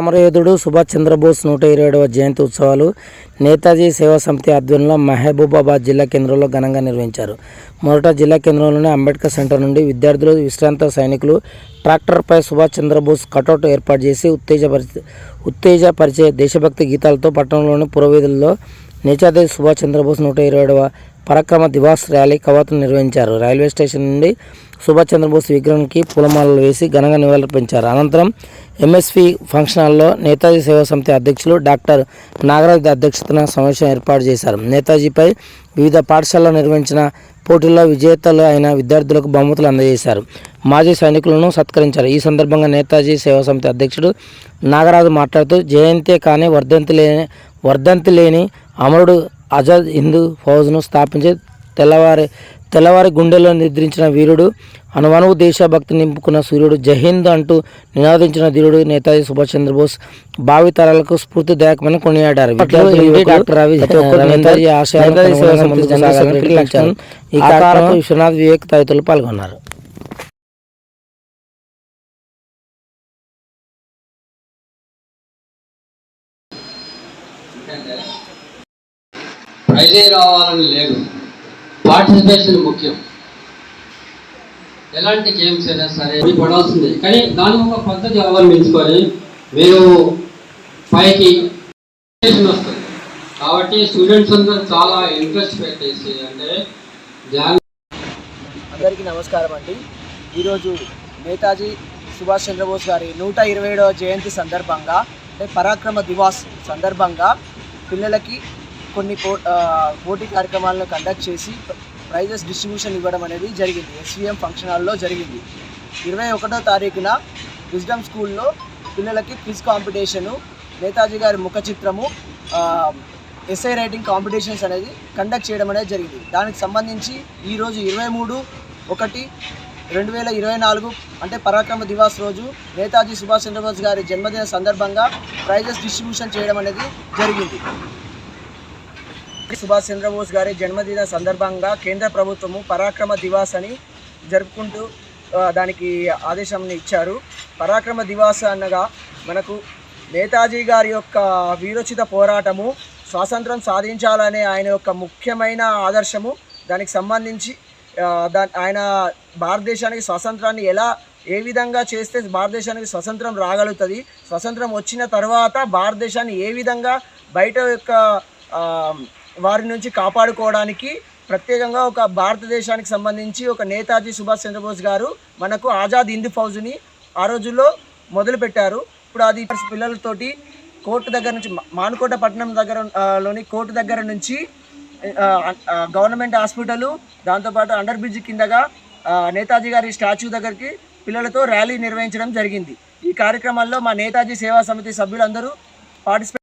సమరయోధుడు సుభాష్ చంద్రబోస్ నూట ఇరవై ఏడవ జయంతి ఉత్సవాలు నేతాజీ సేవా సమితి ఆధ్వర్యంలో మహబూబాబాద్ జిల్లా కేంద్రంలో ఘనంగా నిర్వహించారు. మొదట జిల్లా కేంద్రంలోని అంబేద్కర్ సెంటర్ నుండి విద్యార్థులు విశ్రాంత సైనికులు ట్రాక్టర్పై సుభాష్ చంద్రబోస్ కటౌట్ ఏర్పాటు చేసి ఉత్తేజపరిచే ఉత్తేజపరిచే దేశభక్తి గీతాలతో పట్టణంలోని పురవీధుల్లో నేతాజీ సుభాష్ చంద్రబోస్ నూట ఇరవై ఏడవ పరక్రమ దివాస్ ర్యాలీ కవాతును నిర్వహించారు. రైల్వే స్టేషన్ నుండి సుభాష్ చంద్రబోస్ విగ్రహానికి పూలమాలలు వేసి ఘనంగా నివాళులర్పించారు అనంతరం ఎంఎస్పి ఫంక్షన్ హాల్లో నేతాజీ సేవా సమితి అధ్యక్షులు డాక్టర్ నాగరాజ్ అధ్యక్షతన సమావేశం ఏర్పాటు చేశారు. నేతాజీపై వివిధ పాఠశాలలో నిర్వహించిన పోటీల్లో విజేతలు అయిన విద్యార్థులకు బహుమతులు అందజేశారు. మాజీ సైనికులను సత్కరించారు. ఈ సందర్భంగా నేతాజీ సేవా సమితి అధ్యక్షుడు నాగరాజు మాట్లాడుతూ జయంతే కానీ వర్ధంతి లేని వర్ధంతి లేని అమరుడు ఆజాద్ హిందూ ఫౌజ్ను స్థాపించి తెల్లవారి తెల్లవారి గుండెల్లో నిద్రించిన వీరుడు అనువనువు దేశభక్తి నింపుకున్న సూర్యుడు జహింద్ అంటూ నినాదించిన ధీరుడు నేతాజీ సుభాష్ చంద్రబోస్ భావితరాలకు స్ఫూర్తిదాయకమని కొనియాడారు. విశ్వనాథ్ వివేక్ తదితరులు పాల్గొన్నారు. ప్రైజే రావాలని లేదు. పార్టిసిపేషన్ ముఖ్యం. ఎలాంటి గేమ్స్ అయినా సరే పడాల్సిందే. కానీ దాని ఒక పద్ధతి అవలంబించుకొని మీరు పైకి వస్తుంది. కాబట్టి స్టూడెంట్స్ అందరూ చాలా ఇంట్రెస్ట్ పెట్టేసి అంటే ధ్యానం అందరికీ నమస్కారం అండి. ఈరోజు నేతాజీ సుభాష్ చంద్రబోస్ గారి నూట ఇరవై ఏడవ జయంతి సందర్భంగా అంటే పరాక్రమ దివాస్ సందర్భంగా పిల్లలకి కొన్ని పో పోటీ కార్యక్రమాలను కండక్ట్ చేసి ప్రైజెస్ డిస్ట్రిబ్యూషన్ ఇవ్వడం అనేది జరిగింది. ఎస్విఎం ఫంక్షన్ హాల్లో జరిగింది. ఇరవై ఒకటో తారీఖున విజ్డమ్ స్కూల్లో పిల్లలకి క్విజ్ కాంపిటీషను నేతాజీ గారి ముఖ చిత్రము ఎస్ఐ రైటింగ్ కాంపిటీషన్స్ అనేది కండక్ట్ చేయడం అనేది జరిగింది. దానికి సంబంధించి ఈరోజు ఇరవై మూడు ఒకటి రెండు వేల ఇరవై నాలుగు అంటే పరాక్రమ దివాస్ రోజు నేతాజీ సుభాష్ చంద్రబోస్ గారి జన్మదిన సందర్భంగా ప్రైజెస్ డిస్ట్రిబ్యూషన్ చేయడం అనేది జరిగింది. సుభాష్ చంద్రబోస్ గారి జన్మదిన సందర్భంగా కేంద్ర ప్రభుత్వము పరాక్రమ దివాస్ అని జరుపుకుంటూ దానికి ఆదేశాన్ని ఇచ్చారు. పరాక్రమ దివాస్ అనగా మనకు నేతాజీ గారి యొక్క వీరోచిత పోరాటము స్వాతంత్రం సాధించాలనే ఆయన యొక్క ముఖ్యమైన ఆదర్శము దానికి సంబంధించి దా ఆయన భారతదేశానికి స్వాతంత్రాన్ని ఎలా ఏ విధంగా చేస్తే భారతదేశానికి స్వతంత్రం రాగలుగుతుంది స్వతంత్రం వచ్చిన తర్వాత భారతదేశాన్ని ఏ విధంగా బయట యొక్క వారి నుంచి కాపాడుకోవడానికి ప్రత్యేకంగా ఒక భారతదేశానికి సంబంధించి ఒక నేతాజీ సుభాష్ చంద్రబోస్ గారు మనకు ఆజాద్ హింద్ ఫౌజ్ని ఆ రోజుల్లో మొదలుపెట్టారు. ఇప్పుడు అది పిల్లలతోటి కోర్టు దగ్గర నుంచి మానుకోట పట్టణం దగ్గర లోని కోర్టు దగ్గర నుంచి గవర్నమెంట్ హాస్పిటల్ దాంతోపాటు అండర్ బ్రిడ్జ్ కిందగా నేతాజీ గారి స్టాచ్యూ దగ్గరికి పిల్లలతో ర్యాలీ నిర్వహించడం జరిగింది. ఈ కార్యక్రమాల్లో మా నేతాజీ సేవా సమితి సభ్యులందరూ పార్టిసిపేట్